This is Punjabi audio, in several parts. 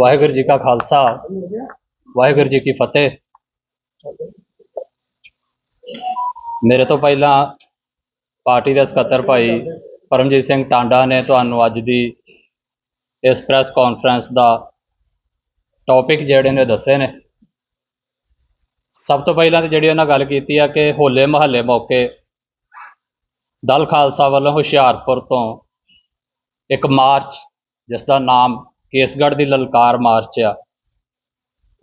ਵਾਹਿਗੁਰੂ ਜੀ ਕਾ ਖਾਲਸਾ। ਵਾਹਿਗੁਰੂ ਜੀ ਕੀ ਫਤਿਹ। ਮੇਰੇ ਤੋਂ ਪਹਿਲਾਂ ਪਾਰਟੀ ਦੇ ਸਕੱਤਰ ਭਾਈ ਪਰਮਜੀਤ ਸਿੰਘ ਟਾਂਡਾ ਨੇ ਤੁਹਾਨੂੰ ਅੱਜ ਦੀ ਇਸ ਪ੍ਰੈਸ ਕਾਨਫਰੰਸ ਦਾ ਟੌਪਿਕ ਜਿਹੜੇ ਨੇ ਦੱਸੇ ਨੇ। ਸਭ ਤੋਂ ਪਹਿਲਾਂ ਤਾਂ ਜਿਹੜੀ ਉਹਨਾਂ ਗੱਲ ਕੀਤੀ ਆ ਕਿ ਹੋਲੇ ਮਹੱਲੇ ਮੌਕੇ ਦਲ ਖਾਲਸਾ ਵੱਲੋਂ ਹੁਸ਼ਿਆਰਪੁਰ ਤੋਂ ਇੱਕ ਮਾਰਚ, ਜਿਸ ਦਾ ਨਾਮ ਕੇਸਗੜ੍ਹ ਦੀ ਲਲਕਾਰ ਮਾਰਚ ਆ।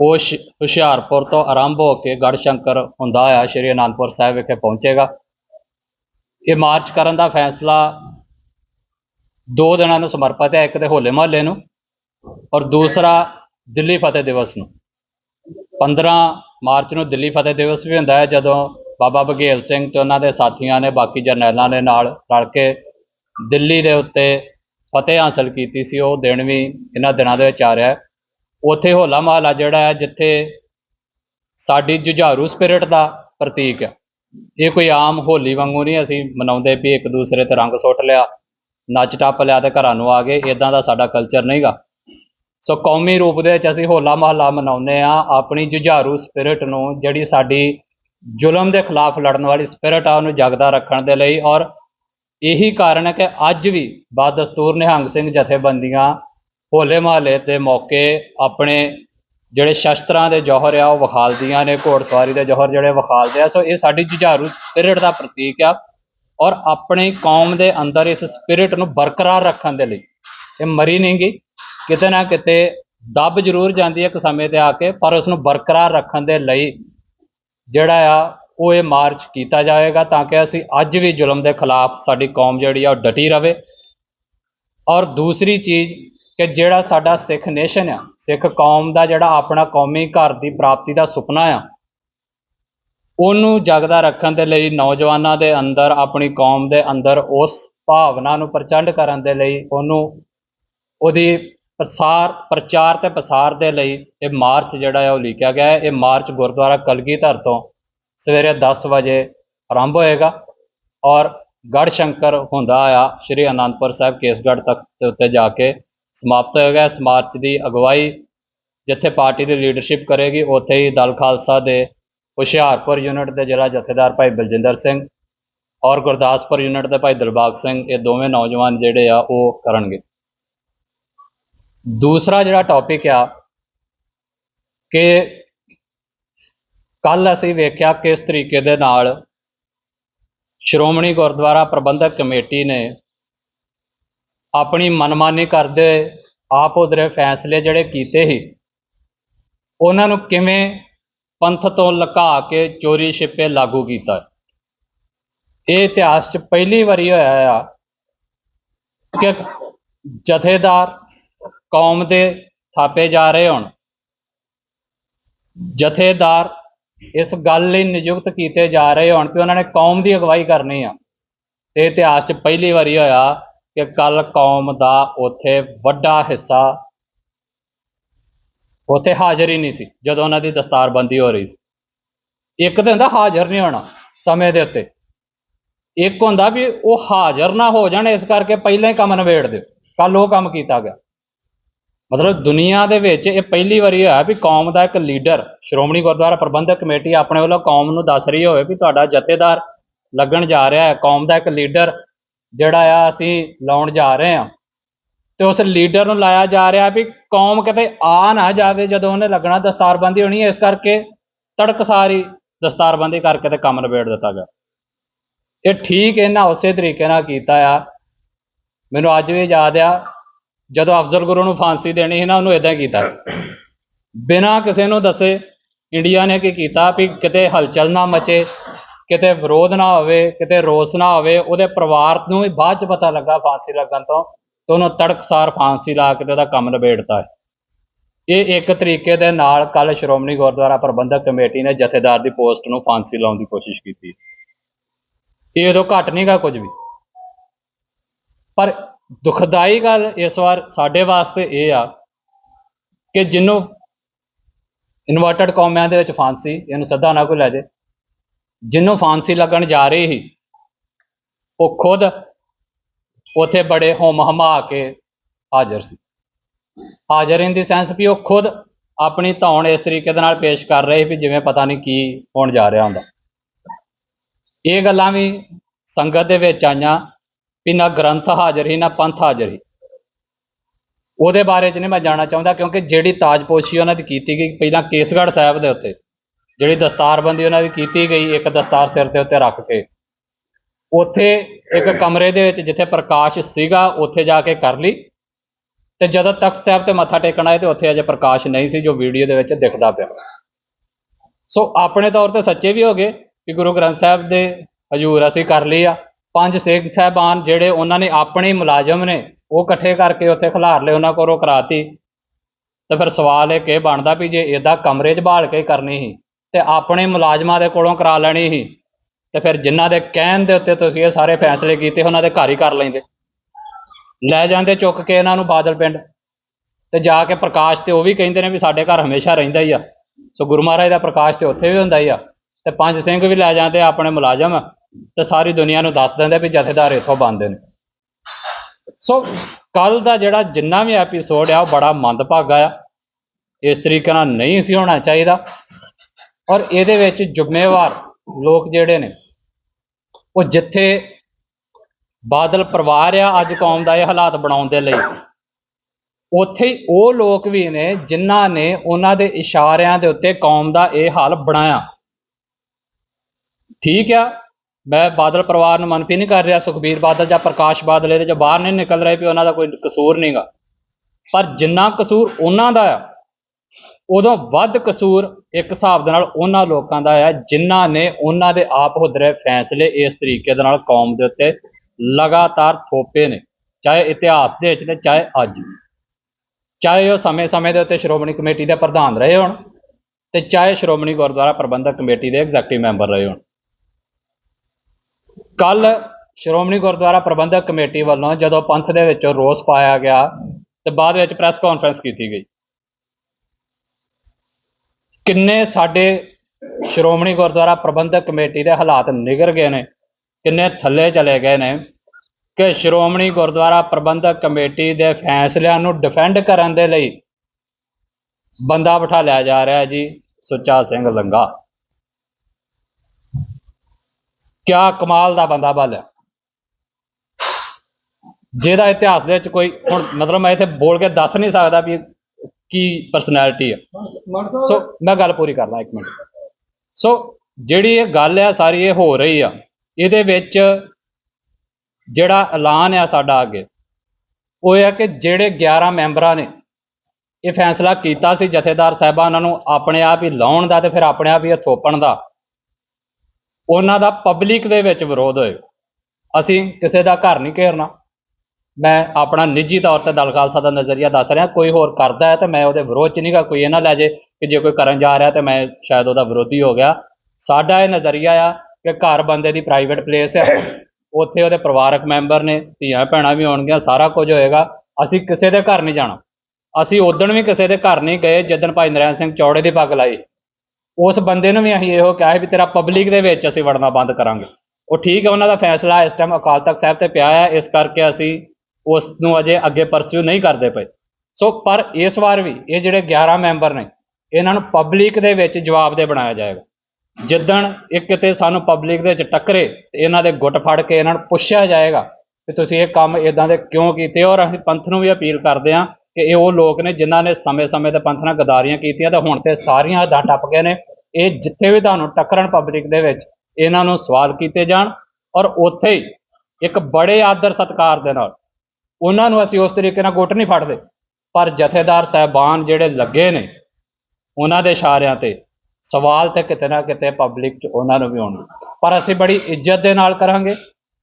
ਉਹ ਹੁਸ਼- ਹੁਸ਼ਿਆਰਪੁਰ ਤੋਂ ਆਰੰਭ ਹੋ ਕੇ ਗੜਸ਼ੰਕਰ ਹੁੰਦਾ ਆ, ਸ਼੍ਰੀ ਅਨੰਦਪੁਰ ਸਾਹਿਬ ਵਿਖੇ ਪਹੁੰਚੇਗਾ। ਇਹ ਮਾਰਚ ਕਰਨ ਦਾ ਫੈਸਲਾ ਦੋ ਦਿਨਾਂ ਨੂੰ ਸਮਰਪਿਤ ਹੈ, ਇੱਕ ਤੇ ਹੋਲੇ ਮਹੱਲੇ ਨੂੰ ਔਰ ਦੂਸਰਾ ਦਿੱਲੀ ਫਤਿਹ ਦਿਵਸ ਨੂੰ। 15 ਮਾਰਚ ਨੂੰ ਦਿੱਲੀ ਫਤਿਹ ਦਿਵਸ ਵੀ ਹੁੰਦਾ ਹੈ, ਜਦੋਂ ਬਾਬਾ ਬਘੇਲ ਸਿੰਘ ਤੇ ਉਹਨਾਂ ਦੇ ਸਾਥੀਆਂ ਨੇ, ਬਾਕੀ ਜਰਨੈਲਾਂ ਦੇ ਨਾਲ ਰਲ ਕੇ ਦਿੱਲੀ ਦੇ ਉੱਤੇ ਫਤਿਹ ਹਾਸਲ ਕੀਤੀ ਸੀ, ਉਹ ਦਿਨ ਵੀ ਇਹਨਾਂ ਦਿਨਾਂ ਦੇ ਵਿੱਚ ਆ ਰਿਹਾ ਉੱਥੇ ਹੋਲਾ ਮਹੱਲਾ ਜਿਹੜਾ ਹੈ, ਜਿੱਥੇ ਸਾਡੀ ਜੁਝਾਰੂ ਸਪਿਰਿਟ ਦਾ ਪ੍ਰਤੀਕ ਹੈ। ਇਹ ਕੋਈ ਆਮ ਹੋਲੀ ਵਾਂਗੂ ਨਹੀਂ, ਅਸੀਂ ਮਨਾਉਂਦੇ ਵੀ ਇੱਕ ਦੂਸਰੇ ਤੇ ਰੰਗ ਸੁੱਟ ਲਿਆ, ਨੱਚ ਟੱਪ ਲਿਆ ਤੇ ਘਰਾਂ ਨੂੰ ਆ ਗਏ ਇਦਾਂ ਦਾ ਸਾਡਾ ਕਲਚਰ ਨਹੀਂਗਾ ਸੋ ਕੌਮੀ ਰੂਪ ਦੇ ਵਿੱਚ ਅਸੀਂ ਹੋਲਾ ਮਹੱਲਾ ਮਨਾਉਂਦੇ ਆ ਆਪਣੀ ਜੁਝਾਰੂ ਸਪਿਰਿਟ ਨੂੰ, ਜਿਹੜੀ ਸਾਡੀ ਜ਼ੁਲਮ ਦੇ ਖਿਲਾਫ ਲੜਨ ਵਾਲੀ ਸਪਿਰਿਟ ਆ, ਉਹਨੂੰ ਜਗਦਾ ਰੱਖਣ ਦੇ ਲਈ ਔਰ ਇਹੀ ਕਾਰਨ ਹੈ ਕਿ ਅੱਜ ਵੀ ਬਾਦਸਤੂਰ ਨਿਹੰਗ ਸਿੰਘ ਜਥੇਬੰਦੀਆਂ ਹੋਲੇ ਮਹੱਲੇ ਦੇ ਮੌਕੇ ਆਪਣੇ ਜਿਹੜੇ ਸ਼ਸਤਰਾਂ ਦੇ ਜੋਹਰ ਆ, ਉਹ ਵਿਖਾਲਦੀਆਂ ਨੇ, ਘੋੜਸਵਾਰੀ ਦੇ ਜੌਹਰ ਜਿਹੜੇ ਵਿਖਾਲਦੇ ਆ। ਸੋ ਇਹ ਸਾਡੀ ਜੁਝਾਰੂ ਸਪਿਰਿਟ ਦਾ ਪ੍ਰਤੀਕ ਆ ਔਰ ਆਪਣੀ ਕੌਮ ਦੇ ਅੰਦਰ ਇਸ ਸਪਿਰਿਟ ਨੂੰ ਬਰਕਰਾਰ ਰੱਖਣ ਦੇ ਲਈ ਇਹ ਮਰੀ ਨਹੀਂ ਗੀ ਕਿਤੇ ਨਾ ਕਿਤੇ ਦੱਬ ਜ਼ਰੂਰ ਜਾਂਦੀ ਹੈ ਇੱਕ ਸਮੇਂ ਤੇ ਆ ਕੇ, ਪਰ ਉਸ ਨੂੰ ਬਰਕਰਾਰ ਰੱਖਣ ਦੇ ਲਈ ਜਿਹੜਾ ਆ ਉਹ ਇਹ ਮਾਰਚ ਕੀਤਾ ਜਾਏਗਾ ਤਾਂ ਕਿ ਅਸੀਂ ਅੱਜ ਵੀ ਜ਼ੁਲਮ ਦੇ ਖਿਲਾਫ ਸਾਡੀ ਕੌਮ ਜਿਹੜੀ ਆ ਉਹ ਡਟੀ ਰਵੇ। ਔਰ ਦੂਸਰੀ ਚੀਜ਼ ਕਿ ਜਿਹੜਾ ਸਾਡਾ ਸਿੱਖ ਨੇਸ਼ਨ ਆ, ਸਿੱਖ ਕੌਮ ਦਾ ਜਿਹੜਾ ਆਪਣਾ ਕੌਮੀ ਘਰ ਦੀ ਪ੍ਰਾਪਤੀ ਦਾ ਸੁਪਨਾ ਆ, ਉਹਨੂੰ ਜਗਦਾ ਰੱਖਣ ਦੇ ਲਈ ਨੌਜਵਾਨਾਂ ਦੇ ਅੰਦਰ, ਆਪਣੀ ਕੌਮ ਦੇ ਅੰਦਰ ਉਸ ਭਾਵਨਾ ਨੂੰ ਪ੍ਰਚੰਡ ਕਰਨ ਦੇ ਲਈ ਉਹਨੂੰ ਉਹਦੀ ਪ੍ਰਸਾਰ, ਪ੍ਰਚਾਰ ਤੇ ਪ੍ਰਸਾਰ ਦੇ ਲਈ ਇਹ ਮਾਰਚ ਜਿਹੜਾ ਹੈ ਉਹ ਲਿਖਿਆ ਗਿਆ ਹੈ। ਇਹ ਮਾਰਚ ਗੁਰਦੁਆਰਾ ਕਲਗੀਧਰ ਤੋਂ ਸਵੇਰੇ 10 ਵਜੇ ਆਰੰਭ ਹੋਏਗਾ ਔਰ ਗੜਸ਼ੰਕਰ ਹੁੰਦਾ ਆ, ਸ਼੍ਰੀ ਅਨੰਦਪੁਰ ਸਾਹਿਬ ਕੇਸਗੜ੍ਹ ਤੱਕ ਦੇ ਉੱਤੇ ਜਾ ਕੇ ਸਮਾਪਤ ਹੋਏਗਾ। ਇਸ ਮਾਰਚ ਦੀ ਅਗਵਾਈ ਜਿੱਥੇ ਪਾਰਟੀ ਦੀ ਲੀਡਰਸ਼ਿਪ ਕਰੇਗੀ, ਉੱਥੇ ਹੀ ਦਲ ਖਾਲਸਾ ਦੇ ਹੁਸ਼ਿਆਰਪੁਰ ਯੂਨਿਟ ਦੇ ਜਿਹੜਾ ਜਥੇਦਾਰ ਭਾਈ ਬਲਜਿੰਦਰ ਸਿੰਘ ਔਰ ਗੁਰਦਾਸਪੁਰ ਯੂਨਿਟ ਦੇ ਭਾਈ ਦਿਲਬਾਗ ਸਿੰਘ, ਇਹ ਦੋਵੇਂ ਨੌਜਵਾਨ ਜਿਹੜੇ ਆ, ਉਹ ਕਰਨਗੇ। ਦੂਸਰਾ ਜਿਹੜਾ ਟੌਪਿਕ ਆ ਕਿ ਕੱਲ ਅਸੀਂ ਵੇਖਿਆ ਕਿਸ ਤਰੀਕੇ ਦੇ ਨਾਲ ਸ਼੍ਰੋਮਣੀ ਗੁਰਦੁਆਰਾ ਪ੍ਰਬੰਧਕ ਕਮੇਟੀ ਨੇ ਆਪਣੀ ਮਨਮਾਨੀ ਕਰਦੇ ਆਪ ਉਧਰੇ ਫੈਸਲੇ ਜਿਹੜੇ ਕੀਤੇ ਸੀ, ਉਹਨਾਂ ਨੂੰ ਕਿਵੇਂ ਪੰਥ ਤੋਂ ਲੁਕਾ ਕੇ ਚੋਰੀ ਛਿਪੇ ਲਾਗੂ ਕੀਤਾ। ਇਹ ਇਤਿਹਾਸ 'ਚ ਪਹਿਲੀ ਵਾਰੀ ਹੋਇਆ ਆ ਕਿ ਜਥੇਦਾਰ ਕੌਮ ਦੇ ਥਾਪੇ ਜਾ ਰਹੇ ਹੋਣ। ਜਥੇਦਾਰ ਇਸ ਗੱਲ ਲਈ ਨਿਯੁਕਤ ਕੀਤੇ ਜਾ ਰਹੇ ਹੋਣ ਕਿ ਉਹਨਾਂ ਨੇ ਕੌਮ ਦੀ ਅਗਵਾਈ ਕਰਨੀ ਆ। ਤੇ ਇਤਿਹਾਸ 'ਚ ਪਹਿਲੀ ਵਾਰੀ ਹੋਇਆ ਕਿ ਕੱਲ ਕੌਮ ਦਾ ਉੱਥੇ ਵੱਡਾ ਹਿੱਸਾ ਉੱਥੇ ਹਾਜ਼ਰ ਹੀ ਨਹੀਂ ਸੀ, ਜਦੋਂ ਉਹਨਾਂ ਦੀ ਦਸਤਾਰਬੰਦੀ ਹੋ ਰਹੀ ਸੀ। ਇੱਕ ਤਾਂ ਹੁੰਦਾ ਹਾਜ਼ਰ ਨਹੀਂ ਹੋਣਾ ਸਮੇਂ ਦੇ ਉੱਤੇ। ਇੱਕ ਹੁੰਦਾ ਵੀ ਉਹ ਹਾਜ਼ਰ ਨਾ ਹੋ ਜਾਣ, ਇਸ ਕਰਕੇ ਪਹਿਲਾਂ ਹੀ ਕੰਮ ਨਿਬੇੜ ਦਿਓ। ਕੱਲ ਉਹ ਕੰਮ ਕੀਤਾ ਗਿਆ। ਮਤਲਬ ਦੁਨੀਆ ਦੇ ਵਿੱਚ ਇਹ ਪਹਿਲੀ ਵਾਰੀ ਹੋਇਆ ਵੀ ਕੌਮ ਦਾ ਇੱਕ ਲੀਡਰ, ਸ਼੍ਰੋਮਣੀ ਗੁਰਦੁਆਰਾ ਪ੍ਰਬੰਧਕ ਕਮੇਟੀ ਆਪਣੇ ਵੱਲੋਂ ਕੌਮ ਨੂੰ ਦੱਸ ਰਹੀ ਹੋਵੇ ਵੀ ਤੁਹਾਡਾ ਜਥੇਦਾਰ ਲੱਗਣ ਜਾ ਰਿਹਾ ਹੈ। ਕੌਮ ਦਾ ਇੱਕ ਲੀਡਰ ਜਿਹੜਾ ਆ, ਅਸੀਂ ਲਾਉਣ ਜਾ ਰਹੇ ਹਾਂ। ਤੇ ਉਸ ਲੀਡਰ ਨੂੰ ਲਾਇਆ ਜਾ ਰਿਹਾ ਵੀ ਕੌਮ ਕਿਤੇ ਆ ਨਾ ਜਾਵੇ ਜਦੋਂ ਉਹਨੇ ਲੱਗਣਾ ਦਸਤਾਰਬੰਦੀ ਹੋਣੀ ਹੈ ਇਸ ਕਰਕੇ ਤੜਕਸਾਰੀ ਦਸਤਾਰਬੰਦੀ ਕਰਕੇ ਤੇ ਕੰਮ ਨਿਬੇੜ ਦਿੱਤਾ ਗਿਆ। ਇਹ ਠੀਕ ਇਹਨਾਂ ਉਸੇ ਤਰੀਕੇ ਨਾਲ ਕੀਤਾ ਆ। ਮੈਨੂੰ ਅੱਜ ਵੀ ਯਾਦ ਆ ਜਦੋਂ ਅਫਜ਼ਲ ਗੁਰੂ ਨੂੰ ਫਾਂਸੀ ਦੇਣੀ ਸੀ ਨਾ, ਉਹਨੂੰ ਇਦਾਂ ਕੀਤਾ। ਬਿਨਾਂ ਕਿਸੇ ਨੂੰ ਦੱਸੇ, ਇੰਡੀਆ ਨੇ ਕੀ ਕੀਤਾ ਵੀ ਕਿਤੇ ਹਲਚਲ ਨਾ ਮਚੇ, ਕਿਤੇ ਵਿਰੋਧ ਨਾ ਹੋਵੇ, ਕਿਤੇ ਰੋਸ ਨਾ ਹੋਵੇ, ਉਹਦੇ ਪਰਿਵਾਰ ਨੂੰ ਵੀ ਬਾਅਦ ਚ ਪਤਾ ਲੱਗਾ ਫਾਂਸੀ ਲੱਗਣ ਤੋਂ ਤੇ ਉਹਨੂੰ ਤੜਕਸਾਰ ਫਾਂਸੀ ਲਾ ਕੇ ਤੇ ਉਹਦਾ ਕੰਮ ਨਿਬੇੜਤਾ। ਇਹ ਇੱਕ ਤਰੀਕੇ ਦੇ ਨਾਲ ਕੱਲ ਸ਼੍ਰੋਮਣੀ ਗੁਰਦੁਆਰਾ ਪ੍ਰਬੰਧਕ ਕਮੇਟੀ ਨੇ ਜਥੇਦਾਰ ਦੀ ਪੋਸਟ ਨੂੰ ਫਾਂਸੀ ਲਾਉਣ ਦੀ ਕੋਸ਼ਿਸ਼ ਕੀਤੀ। ਇਹ ਉਦੋਂ ਘੱਟ ਨਹੀਂਗਾ ਕੁਝ ਵੀ। ਪਰ ਦੁਖਦਾਈ ਗੱਲ ਇਸ ਵਾਰ ਸਾਡੇ ਵਾਸਤੇ ਇਹ ਆ ਕਿ ਜਿਹਨੂੰ ਇਨਵਰਟਡ ਕੌਮਿਆਂ ਦੇ ਵਿੱਚ ਫਾਂਸੀ, ਇਹਨੂੰ ਸੱਦਾ ਨਾ ਕੋਈ ਲੈ ਜੇ ਜਿਹਨੂੰ ਫਾਂਸੀ ਲੱਗਣ ਜਾ ਰਹੀ ਸੀ, ਉਹ ਖੁਦ ਉੱਥੇ ਬੜੇ ਹੋਮ ਹਮਾ ਕੇ ਹਾਜ਼ਰ ਸੀ। ਹਾਜ਼ਰ ਇਨ ਦੀ ਸੈਂਸ ਵੀ ਉਹ ਖੁਦ ਆਪਣੀ ਧੌਣ ਇਸ ਤਰੀਕੇ ਦੇ ਨਾਲ ਪੇਸ਼ ਕਰ ਰਹੇ ਵੀ ਜਿਵੇਂ ਪਤਾ ਨਹੀਂ ਕੀ ਹੋਣ ਜਾ ਰਿਹਾ ਹੁੰਦਾ। ਇਹ ਗੱਲਾਂ ਵੀ ਸੰਗਤ ਦੇ ਵਿੱਚ ਆਈਆਂ। ਵੀ ਨਾ ਗ੍ਰੰਥ ਹਾਜ਼ਰ ਹੀ ਨਾ ਪੰਥ ਹਾਜ਼ਰ ਹੀ ਉਹਦੇ ਬਾਰੇ 'ਚ ਨਹੀਂ ਮੈਂ ਜਾਣਾ ਚਾਹੁੰਦਾ, ਕਿਉਂਕਿ ਜਿਹੜੀ ਤਾਜਪੋਸ਼ੀ ਉਹਨਾਂ ਦੀ ਕੀਤੀ ਗਈ, ਪਹਿਲਾਂ ਕੇਸਗੜ੍ਹ ਸਾਹਿਬ ਦੇ ਉੱਤੇ, ਜਿਹੜੀ ਦਸਤਾਰਬੰਦੀ ਉਹਨਾਂ ਦੀ ਕੀਤੀ ਗਈ, ਇੱਕ ਦਸਤਾਰ ਸਿਰ ਦੇ ਉੱਤੇ ਰੱਖ ਕੇ। ਉੱਥੇ ਇੱਕ ਕਮਰੇ ਦੇ ਵਿੱਚ ਜਿੱਥੇ ਪ੍ਰਕਾਸ਼ ਸੀਗਾ, ਉੱਥੇ ਜਾ ਕੇ ਕਰ ਲਈ। ਤੇ ਜਦੋਂ ਤਖਤ ਸਾਹਿਬ ਤੇ ਮੱਥਾ ਟੇਕਣ ਆਏ ਤੇ ਉੱਥੇ ਅਜੇ ਪ੍ਰਕਾਸ਼ ਨਹੀਂ ਸੀ, ਜੋ ਵੀਡੀਓ ਦੇ ਵਿੱਚ ਦਿਖਦਾ ਪਿਆ। ਸੋ ਆਪਣੇ ਤੌਰ ਤੇ ਸੱਚੇ ਵੀ ਹੋ ਗਏ ਕਿ ਗੁਰੂ ਗ੍ਰੰਥ ਸਾਹਿਬ ਦੇ ਹਜੂਰ ਅਸੀਂ ਕਰ ਲਈ ਆ। ਪੰਜ ਸਿੰਘ ਸਾਹਿਬਾਨ ਜਿਹੜੇ ਉਹਨਾਂ ਨੇ ਆਪਣੇ ਮੁਲਾਜ਼ਮ ਨੇ, ਉਹ ਇਕੱਠੇ ਕਰਕੇ ਉੱਥੇ ਖਿਲਾਰ ਲਏ, ਉਹਨਾਂ ਕੋਲੋਂ ਕਰਾਤੀ। ਤੇ ਫਿਰ ਸਵਾਲ ਇਹ ਕਿ ਬਣਦਾ ਵੀ ਜੇ ਇਦਾਂ ਕਮਰੇ 'ਚ ਬਾਲ ਕੇ ਕਰਨੀ ਸੀ, ਤੇ ਆਪਣੇ ਮੁਲਾਜ਼ਮਾਂ ਦੇ ਕੋਲੋਂ ਕਰਾ ਲੈਣੀ ਸੀ, ਤੇ ਫਿਰ ਜਿਨ੍ਹਾਂ ਦੇ ਕਹਿਣ ਦੇ ਉੱਤੇ ਤੁਸੀਂ ਇਹ ਸਾਰੇ ਫੈਸਲੇ ਕੀਤੇ, ਉਹਨਾਂ ਦੇ ਘਰ ਹੀ ਕਰ ਲੈਂਦੇ। ਲੈ ਜਾਂਦੇ ਚੁੱਕ ਕੇ ਇਹਨਾਂ ਨੂੰ ਬਾਦਲ ਪਿੰਡ। ਤੇ ਜਾ ਕੇ ਪ੍ਰਕਾਸ਼ ਤੇ ਉਹ ਵੀ ਕਹਿੰਦੇ ਨੇ ਵੀ ਸਾਡੇ ਘਰ ਹਮੇਸ਼ਾ ਰਹਿੰਦਾ ਹੀ ਆ। ਸੋ ਗੁਰੂ ਮਹਾਰਾਜ ਦਾ ਪ੍ਰਕਾਸ਼ ਤੇ ਉੱਥੇ ਵੀ ਹੁੰਦਾ ਹੀ ਆ। ਤੇ ਪੰਜ ਸਿੰਘ ਵੀ ਲੈ ਜਾਂਦੇ ਆਪਣੇ ਮੁਲਾਜ਼ਮ। ਤੇ ਸਾਰੀ ਦੁਨੀਆ ਨੂੰ ਦੱਸ ਦਿੰਦੇ ਵੀ ਜਥੇਦਾਰ ਇੱਥੋਂ ਬੰਦੇ ਨੇ। ਸੋ ਕੱਲ ਦਾ ਜਿਹੜਾ ਜਿੰਨਾ ਵੀ ਐਪੀਸੋਡ ਆ, ਉਹ ਬੜਾ ਮੰਦਭਾਗਾ ਆ। ਇਸ ਤਰੀਕੇ ਨਾਲ ਨਹੀਂ ਸੀ ਹੋਣਾ ਚਾਹੀਦਾ। ਔਰ ਇਹਦੇ ਵਿੱਚ ਜ਼ਿੰਮੇਵਾਰ ਲੋਕ ਜਿਹੜੇ ਨੇ, ਉਹ ਜਿੱਥੇ ਬਾਦਲ ਪਰਿਵਾਰ ਆ, ਅੱਜ ਕੌਮ ਦਾ ਇਹ ਹਾਲਾਤ ਬਣਾਉਣ ਦੇ ਲਈ, ਉੱਥੇ ਹੀ ਉਹ ਲੋਕ ਵੀ ਨੇ ਜਿਨ੍ਹਾਂ ਨੇ ਉਹਨਾਂ ਦੇ ਇਸ਼ਾਰਿਆਂ ਦੇ ਉੱਤੇ ਕੌਮ ਦਾ ਇਹ ਹਾਲ ਬਣਾਇਆ। ਠੀਕ ਆ? ਮੈਂ ਬਾਦਲ ਪਰਿਵਾਰ ਨੂੰ ਮਨਫੀ ਨਹੀਂ ਕਰ ਰਿਹਾ, ਸੁਖਬੀਰ ਬਾਦਲ ਜਾਂ ਪ੍ਰਕਾਸ਼ ਬਾਦਲ, ਇਹਦੇ ਜੋ ਬਾਹਰ ਨਹੀਂ ਨਿਕਲ ਰਹੇ ਵੀ ਉਹਨਾਂ ਦਾ ਕੋਈ ਕਸੂਰ ਨਹੀਂਗਾ ਪਰ ਜਿੰਨਾ ਕਸੂਰ ਉਹਨਾਂ ਦਾ ਆ, ਉਦੋਂ ਵੱਧ ਕਸੂਰ ਇੱਕ ਹਿਸਾਬ ਦੇ ਨਾਲ ਉਹਨਾਂ ਲੋਕਾਂ ਦਾ ਆ, ਜਿਨ੍ਹਾਂ ਨੇ ਉਹਨਾਂ ਦੇ ਆਪ ਹੁਦਰੇ ਫੈਸਲੇ ਇਸ ਤਰੀਕੇ ਦੇ ਨਾਲ ਕੌਮ ਦੇ ਉੱਤੇ ਲਗਾਤਾਰ ਥੋਪੇ ਨੇ, ਚਾਹੇ ਇਤਿਹਾਸ ਦੇ ਵਿੱਚ ਨੇ ਚਾਹੇ ਅੱਜ ਚਾਹੇ ਉਹ ਸਮੇਂ-ਸਮੇਂ ਦੇ ਉੱਤੇ ਸ਼੍ਰੋਮਣੀ ਕਮੇਟੀ ਦੇ ਪ੍ਰਧਾਨ ਰਹੇ ਹੋਣ ਤੇ ਚਾਹੇ ਸ਼੍ਰੋਮਣੀ ਗੁਰਦੁਆਰਾ ਪ੍ਰਬੰਧਕ ਕਮੇਟੀ ਦੇ ਐਗਜ਼ੈਕਟਿਵ ਮੈਂਬਰ ਰਹੇ ਹੋਣ। ਕੱਲ ਸ਼੍ਰੋਮਣੀ ਗੁਰਦੁਆਰਾ ਪ੍ਰਬੰਧਕ ਕਮੇਟੀ ਵੱਲੋਂ ਜਦੋਂ ਪੰਥ ਦੇ ਵਿੱਚੋਂ ਰੋਸ ਪਾਇਆ ਗਿਆ, ਤੇ ਬਾਅਦ ਵਿੱਚ ਪ੍ਰੈਸ ਕਾਨਫਰੰਸ ਕੀਤੀ ਗਈ। ਕਿੰਨੇ ਸਾਡੇ ਸ਼੍ਰੋਮਣੀ ਗੁਰਦੁਆਰਾ ਪ੍ਰਬੰਧਕ ਕਮੇਟੀ ਦੇ ਹਾਲਾਤ ਨਿਗਰ ਗਏ ਨੇ, ਕਿੰਨੇ ਥੱਲੇ ਚਲੇ ਗਏ ਨੇ, ਕਿ ਸ਼੍ਰੋਮਣੀ ਗੁਰਦੁਆਰਾ ਪ੍ਰਬੰਧਕ ਕਮੇਟੀ ਦੇ ਫੈਸਲਿਆਂ ਨੂੰ ਡਿਫੈਂਡ ਕਰਨ ਦੇ ਲਈ ਬੰਦਾ ਬਿਠਾ ਲਿਆ ਜਾ ਰਿਹਾ ਜੀ ਸੁੱਚਾ ਸਿੰਘ ਲੰਗਾ। ਕਿਆ ਕਮਾਲ ਦਾ ਬੰਦਾ ਬਾਲਿਆ ਜਿਹਦਾ ਇਤਿਹਾਸ ਦੇ ਵਿੱਚ ਕੋਈ ਹੁਣ ਮਤਲਬ ਮੈਂ ਇੱਥੇ ਬੋਲ ਕੇ ਦੱਸ ਨਹੀਂ ਸਕਦਾ ਵੀ ਕੀ ਪਰਸਨੈਲਿਟੀ ਹੈ। ਸੋ ਮੈਂ ਗੱਲ ਪੂਰੀ ਕਰਦਾ ਇੱਕ ਮਿੰਟ। ਸੋ ਜਿਹੜੀ ਇਹ ਗੱਲ ਹੈ ਸਾਰੀ ਇਹ ਹੋ ਰਹੀ ਆ। ਇਹਦੇ ਵਿੱਚ ਜਿਹੜਾ ਐਲਾਨ ਆ ਸਾਡਾ ਅੱਗੇ ਉਹ ਆ ਕਿ ਜਿਹੜੇ 11 ਮੈਂਬਰਾਂ ਨੇ ਇਹ ਫੈਸਲਾ ਕੀਤਾ ਸੀ ਜਥੇਦਾਰ ਸਾਹਿਬਾਨਾਂ ਨੂੰ ਆਪਣੇ ਆਪ ਹੀ ਲਾਉਣ ਦਾ ਤੇ ਫਿਰ ਆਪਣੇ ਆਪ ਹੀ ਥੋਪਣ ਦਾ। ਉਹਨਾਂ ਦਾ ਪਬਲਿਕ ਦੇ ਵਿੱਚ ਵਿਰੋਧ ਹੋਏ। ਅਸੀਂ ਕਿਸੇ ਦਾ ਘਰ ਨਹੀਂ ਘੇਰਨਾ। ਮੈਂ ਆਪਣਾ ਨਿੱਜੀ ਤੌਰ ਤੇ ਦਲ ਖਾਲਸਾ ਦਾ ਨਜ਼ਰੀਆ ਦੱਸ ਰਿਹਾ। ਕੋਈ ਹੋਰ ਕਰਦਾ ਹੈ ਤੇ ਮੈਂ ਉਹਦੇ ਵਿਰੋਧ ਚ ਨਹੀਂਗਾ ਕੋਈ ਇਹ ਨਾ ਲੈ ਜੇ ਕਿ ਜੇ ਕੋਈ ਕਰਨ ਜਾ ਰਿਹਾ ਤੇ ਮੈਂ ਸ਼ਾਇਦ ਉਹਦਾ ਵਿਰੋਧੀ ਹੋ ਗਿਆ। ਸਾਡਾ ਇਹ ਨਜ਼ਰੀਆ ਆ ਕਿ ਘਰ ਬੰਦੇ ਦੀ ਪ੍ਰਾਈਵੇਟ ਪਲੇਸ ਹੈ ਉੱਥੇ ਉਹਦੇ ਪਰਿਵਾਰਕ ਮੈਂਬਰ ਨੇ, ਧੀਆਂ ਭੈਣਾਂ ਵੀ ਆਉਣਗੀਆਂ, ਸਾਰਾ ਕੁਝ ਹੋਏਗਾ। ਅਸੀਂ ਕਿਸੇ ਦੇ ਘਰ ਨਹੀਂ ਜਾਣਾ। ਅਸੀਂ ਉਦਣ ਵੀ ਕਿਸੇ ਦੇ ਘਰ ਨਹੀਂ ਗਏ, ਜਿੱਦਣ ਭਾਈ ਨਰੈਣ ਸਿੰਘ ਚੌੜੇ ਦੀ ਪੱਗ ਲਾਈ। ਉਸ ਬੰਦੇ ਨੂੰ ਵੀ ਅਸੀਂ ਇਹੋ ਕਿਹਾ ਸੀ ਵੀ ਤੇਰਾ ਪਬਲਿਕ ਦੇ ਵਿੱਚ ਅਸੀਂ ਵੜਨਾ ਬੰਦ ਕਰਾਂਗੇ। ਉਹ ਠੀਕ ਹੈ, ਉਹਨਾਂ ਦਾ ਫੈਸਲਾ ਇਸ ਟਾਈਮ ਅਕਾਲ ਤਖਤ ਸਾਹਿਬ ਤੇ ਪਿਆ ਹੈ, ਇਸ ਕਰਕੇ ਅਸੀਂ ਉਸ ਨੂੰ ਅਜੇ ਅੱਗੇ ਪਰਸਿਊ ਨਹੀਂ ਕਰਦੇ ਪਏ। ਸੋ ਪਰ ਇਸ ਵਾਰ ਵੀ ਇਹ ਜਿਹੜੇ 11 ਮੈਂਬਰ ਨੇ, ਇਹਨਾਂ ਨੂੰ ਪਬਲਿਕ ਦੇ ਵਿੱਚ ਜਵਾਬਦੇ ਬਣਾਇਆ ਜਾਏਗਾ। ਜਿੱਦਣ ਇੱਕ ਕਿਤੇ ਸਾਨੂੰ ਪਬਲਿਕ ਦੇ ਵਿੱਚ ਟੱਕਰੇ, ਤੇ ਇਹਨਾਂ ਦੇ ਗੁੱਟ ਫੜ ਕੇ ਇਹਨਾਂ ਨੂੰ ਪੁੱਛਿਆ ਜਾਏਗਾ ਕਿ ਤੁਸੀਂ ਇਹ ਕੰਮ ਇਦਾਂ ਦੇ ਕਿਉਂ ਕੀਤੇ, ਔਰ ਅਸੀਂ ਪੰਥ ਨੂੰ ਵੀ ਅਪੀਲ ਕਰਦੇ ਹਾਂ ਕਿ ਇਹ ਉਹ ਲੋਕ ਨੇ ਜਿਨ੍ਹਾਂ ਨੇ ਸਮੇਂ-ਸਮੇਂ ਤੇ ਪੰਥ ਨਾਲ ਗਦਾਰੀਆਂ ਕੀਤੀਆਂ ਤੇ ਹੁਣ ਤੇ ਸਾਰੀਆਂ ਹੱਦਾਂ ਟੱਪ ਗਏ ਨੇ। ਇਹ ਜਿੱਥੇ ਵੀ ਤੁਹਾਨੂੰ ਟੱਕਰਨ ਪਬਲਿਕ ਦੇ ਵਿੱਚ ਇਹਨਾਂ ਨੂੰ ਸਵਾਲ ਕੀਤੇ ਜਾਣ ਔਰ ਉੱਥੇ ਹੀ ਇੱਕ ਬੜੇ ਆਦਰ ਸਤਕਾਰ ਦੇ ਨਾਲ ਉਹਨਾਂ ਨੂੰ ਅਸੀਂ ਉਸ ਤਰੀਕੇ ਨਾਲ ਗੁੱਟ ਨਹੀਂ ਫੜਦੇ। ਪਰ ਜਥੇਦਾਰ ਸਾਹਿਬਾਨ ਜਿਹੜੇ ਲੱਗੇ ਨੇ ਉਹਨਾਂ ਦੇ ਇਸ਼ਾਰਿਆਂ ਤੇ ਸਵਾਲ ਤੇ ਕਿਤੇ ਨਾ ਕਿਤੇ ਪਬਲਿਕ 'ਚ ਉਹਨਾਂ ਨੂੰ ਵੀ ਆਉਣਗੇ। ਪਰ ਅਸੀਂ ਬੜੀ ਇੱਜ਼ਤ ਦੇ ਨਾਲ ਕਰਾਂਗੇ।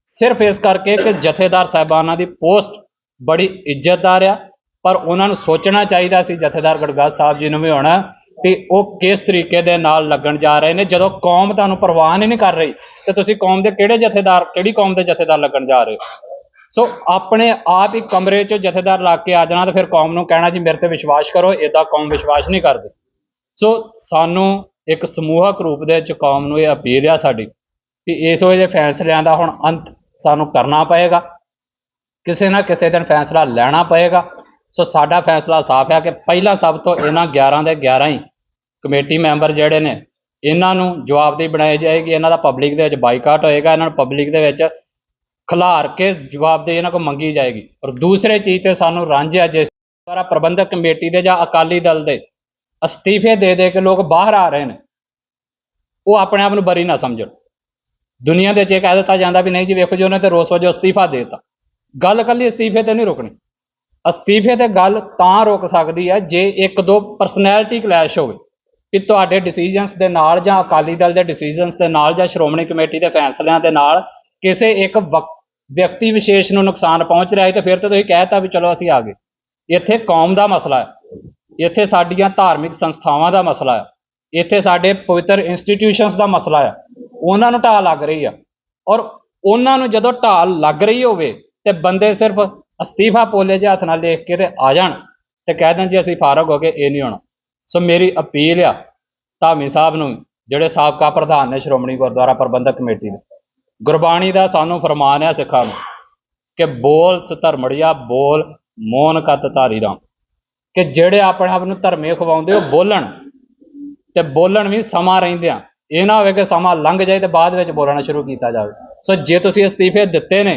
ਸਿਰਫ ਇਸ ਕਰਕੇ ਕਿ ਜਥੇਦਾਰ ਸਾਹਿਬਾਨਾਂ ਦੀ ਪੋਸਟ ਬੜੀ ਇੱਜ਼ਤਦਾਰ ਆ। ਪਰ ਉਹਨਾਂ ਨੂੰ ਸੋਚਣਾ ਚਾਹੀਦਾ ਸੀ, ਜਥੇਦਾਰ ਗੜਗਾਲ ਸਾਹਿਬ ਜੀ ਨੂੰ ਵੀ ਹੋਣਾ ਕਿ ਉਹ ਕਿਸ ਤਰੀਕੇ ਦੇ ਨਾਲ ਲੱਗਣ ਜਾ ਰਹੇ ਨੇ, ਜਦੋਂ ਕੌਮ ਤੁਹਾਨੂੰ ਪ੍ਰਵਾਨ ਹੀ ਨਹੀਂ ਕਰ ਰਹੀ, ਤੇ ਤੁਸੀਂ ਕੌਮ ਦੇ ਕਿਹੜੇ ਜਥੇਦਾਰ, ਕਿਹੜੀ ਕੌਮ ਦੇ ਜਥੇਦਾਰ ਲੱਗਣ ਜਾ ਰਹੇ ਹੋ? ਸੋ ਆਪਣੇ ਆਪ ਹੀ ਕਮਰੇ 'ਚ ਜਥੇਦਾਰ ਲਾ ਕੇ ਆ ਜਾਣਾ, ਤੇ ਫਿਰ ਕੌਮ ਨੂੰ ਕਹਿਣਾ, ਜੀ, ਮੇਰੇ ਤੇ ਵਿਸ਼ਵਾਸ ਕਰੋ ਇਦਾਂ ਕੌਮ ਵਿਸ਼ਵਾਸ ਨਹੀਂ ਕਰਦੀ। ਸੋ ਸਾਨੂੰ ਇੱਕ ਸਮੂਹਕ ਰੂਪ ਦੇ ਵਿੱਚ ਕੌਮ ਨੂੰ ਇਹ ਅਪੀਲ ਆ ਸਾਡੀ ਕਿ ਇਸ ਵੇਲੇ ਫੈਸਲਿਆਂ ਦਾ ਹੁਣ ਅੰਤ ਸਾਨੂੰ ਕਰਨਾ ਪਏਗਾ, ਕਿਸੇ ਨਾ ਕਿਸੇ ਦਿਨ ਫੈਸਲਾ ਲੈਣਾ ਪਏਗਾ ਸੋ ਸਾਡਾ ਫੈਸਲਾ ਸਾਫ਼ ਹੈ ਕਿ ਪਹਿਲਾਂ ਸਭ ਤੋਂ ਇਹਨਾਂ 11 ਦੇ 11 ਹੀ ਕਮੇਟੀ ਮੈਂਬਰ ਜਿਹੜੇ ਨੇ, ਇਹਨਾਂ ਨੂੰ ਜਵਾਬਦੇਹੀ ਬਣਾਈ ਜਾਏਗੀ, ਇਹਨਾਂ ਦਾ ਪਬਲਿਕ ਦੇ ਵਿੱਚ ਬਾਈਕਾਟ ਹੋਏਗਾ, ਇਹਨਾਂ ਨੂੰ ਪਬਲਿਕ ਦੇ ਵਿੱਚ ਖਿਲਾਰ ਕੇ ਜਵਾਬਦੇਹੀ ਇਹਨਾਂ ਕੋਲ ਮੰਗੀ ਜਾਏਗੀ। ਔਰ ਦੂਸਰੇ ਚੀਜ਼ ਤੇ ਸਾਨੂੰ ਰਾਂਝਿਆ ਜੇ ਦੁਆਰਾ ਪ੍ਰਬੰਧਕ ਕਮੇਟੀ ਦੇ ਜਾਂ ਅਕਾਲੀ ਦਲ ਦੇ ਅਸਤੀਫੇ ਦੇ ਦੇ ਕੇ ਲੋਕ ਬਾਹਰ ਆ ਰਹੇ ਨੇ, ਉਹ ਆਪਣੇ ਆਪ ਨੂੰ ਬਰੀ ਨਾ ਸਮਝਣ। ਦੁਨੀਆ ਦੇ 'ਚ ਇਹ ਕਹਿ ਦਿੱਤਾ ਜਾਂਦਾ ਵੀ ਨਹੀਂ ਜੀ, ਵੇਖੋ ਜੀ, ਉਹਨੇ ਤੇ ਰੋਸ ਵਜੋਂ ਅਸਤੀਫਾ ਦੇ ਦਿੱਤਾ। ਗੱਲ ਕੱਲੀ ਅਸਤੀਫੇ ਤੇ ਨਹੀਂ ਰੁਕਣੀ। ਅਸਤੀਫੇ ਤੇ ਗੱਲ ਤਾਂ ਰੁਕ ਸਕਦੀ ਹੈ ਜੇ ਇੱਕ ਦੋ ਪਰਸਨੈਲਿਟੀ ਕਲੈਸ਼ ਹੋਵੇ ਕਿ ਤੁਹਾਡੇ ਡਿਸੀਜਨਸ ਦੇ ਨਾਲ ਜਾਂ ਅਕਾਲੀ ਦਲ ਦੇ ਡਿਸੀਜਨਸ ਦੇ ਨਾਲ ਜਾਂ ਸ਼੍ਰੋਮਣੀ ਕਮੇਟੀ ਦੇ ਫੈਸਲਿਆਂ ਦੇ ਨਾਲ ਕਿਸੇ ਇੱਕ ਵਕ- ਵਿਅਕਤੀ ਵਿਸ਼ੇਸ਼ ਨੂੰ ਨੁਕਸਾਨ ਪਹੁੰਚ ਰਿਹਾ ਹੈ ਤੇ ਫਿਰ ਤਾਂ ਤੁਸੀਂ ਕਹਿਤਾ ਵੀ ਚਲੋ ਅਸੀਂ ਆ ਗਏ। ਇੱਥੇ ਕੌਮ ਦਾ ਮਸਲਾ ਹੈ। ਇੱਥੇ ਸਾਡੀਆਂ ਧਾਰਮਿਕ ਸੰਸਥਾਵਾਂ ਦਾ ਮਸਲਾ ਹੈ। ਇੱਥੇ ਸਾਡੇ ਪਵਿੱਤਰ ਇੰਸਟੀਟਿਊਸ਼ਨਸ ਦਾ ਮਸਲਾ ਹੈ। ਉਹਨਾਂ ਨੂੰ ਢਾਲ ਲੱਗ ਰਹੀ ਆ। ਔਰ ਉਹਨਾਂ ਨੂੰ ਜਦੋਂ ਢਾਲ ਲੱਗ ਰਹੀ ਹੋਵੇ ਤੇ ਬੰਦੇ ਸਿਰਫ ਅਸਤੀਫਾ ਪੋਲੇ ਜਿਹੇ ਹੱਥ ਨਾਲ ਲਿਖ ਕੇ ਤੇ ਆ ਜਾਣ ਤੇ ਕਹਿ ਦੇਣ ਜੀ ਅਸੀਂ ਫਾਰਗ ਹੋ ਕੇ ਇਹ ਨਹੀਂ ਹੋਣਾ। ਸੋ ਮੇਰੀ ਅਪੀਲ ਆ ਧਾਮੀ ਸਾਹਿਬ ਨੂੰ, ਜਿਹੜੇ ਸਾਬਕਾ ਪ੍ਰਧਾਨ ਨੇ ਸ਼੍ਰੋਮਣੀ ਗੁਰਦੁਆਰਾ ਪ੍ਰਬੰਧਕ ਕਮੇਟੀ ਦੇ। ਗੁਰਬਾਣੀ ਦਾ ਸਾਨੂੰ ਫਰਮਾਨ ਹੈ ਸਿੱਖਾਂ ਨੂੰ ਕਿ ਬੋਲ ਸਧਰਮੜੀਆ, ਬੋਲ ਮੋਨ ਕਤ ਧਾਰੀ ਰਾਮ। ਕਿ ਜਿਹੜੇ ਆਪਣੇ ਆਪ ਨੂੰ ਧਰਮੇ ਖਵਾਉਂਦੇ ਉਹ ਬੋਲਣ ਤੇ ਬੋਲਣ ਵੀ ਸਮਾਂ ਰਹਿੰਦਿਆਂ ਇਹ ਨਾ ਹੋਵੇ ਕਿ ਸਮਾਂ ਲੰਘ ਜਾਏ ਤੇ ਬਾਅਦ ਵਿੱਚ ਬੋਲਣਾ ਸ਼ੁਰੂ ਕੀਤਾ ਜਾਵੇ। ਸੋ ਜੇ ਤੁਸੀਂ ਅਸਤੀਫੇ ਦਿੱਤੇ ਨੇ